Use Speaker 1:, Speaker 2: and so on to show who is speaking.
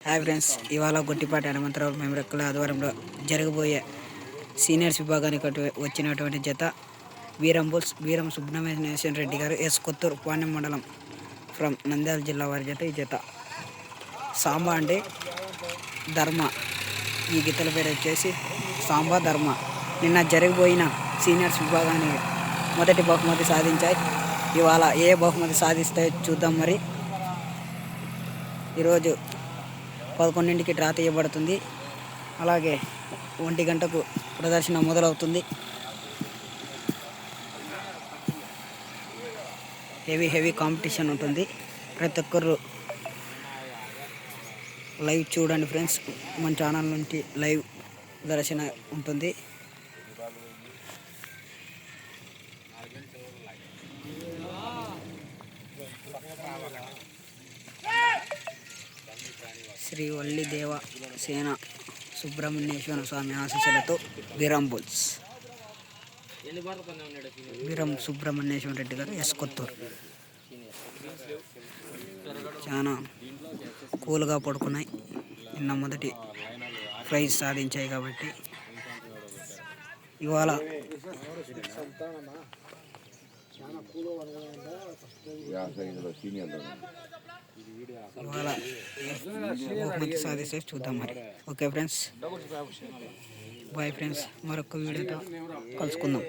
Speaker 1: Hi friends ఇవాళ గొట్టిపాటి హనుమంతరావు మెమరక్కల ఆధ్వర్యంలో జరగబోయే సీనియర్స్ విభాగానికి వచ్చినటువంటి జత వీరం బుల్స్ వీరం సుబ్రహ్మణ్యేశ్వర రెడ్డి గారు ఎస్ కొత్తూరు పాణ్యం మండలం ఫ్రమ్ నంద్యాల జిల్లా వారి జత ఈ జత. సాంబా అంటే ధర్మ. ఈ గీతల పేరు వచ్చేసి సాంబా ధర్మ. నిన్న జరగబోయిన సీనియర్స్ విభాగానికి మొదటి బహుమతి సాధించాయి. ఇవాళ ఏ బహుమతి సాధిస్తాయో చూద్దాం మరి. ఈరోజు పదకొండింటికి డ్రా తీయబడుతుంది. అలాగే ఒంటి గంటకు ప్రదర్శన మొదలవుతుంది. హెవీ హెవీ కాంపిటీషన్ ఉంటుంది. ప్రతి ఒక్కరు లైవ్ చూడండి ఫ్రెండ్స్. మన ఛానల్ నుంచి లైవ్ దర్శన ఉంటుంది. శ్రీ వల్లిదేవ సేన సుబ్రహ్మణ్యేశ్వర స్వామి ఆశీస్సులతో వీరం బుల్స్. వీరం సుబ్రహ్మణ్యేశ్వర రెడ్డి గారు ఎస్ కొత్తూరు. చాలా కూల్గా పడుకున్నాయి. నిన్న మొదటి ప్రైజ్ సాధించాయి కాబట్టి ఇవాళ ఇవాళ బహుమతి సాధిస్తే చూద్దాం మరి ఓకే ఫ్రెండ్స్ బాయ్ ఫ్రెండ్స్ మరొక వీడియోతో కలుసుకుందాం.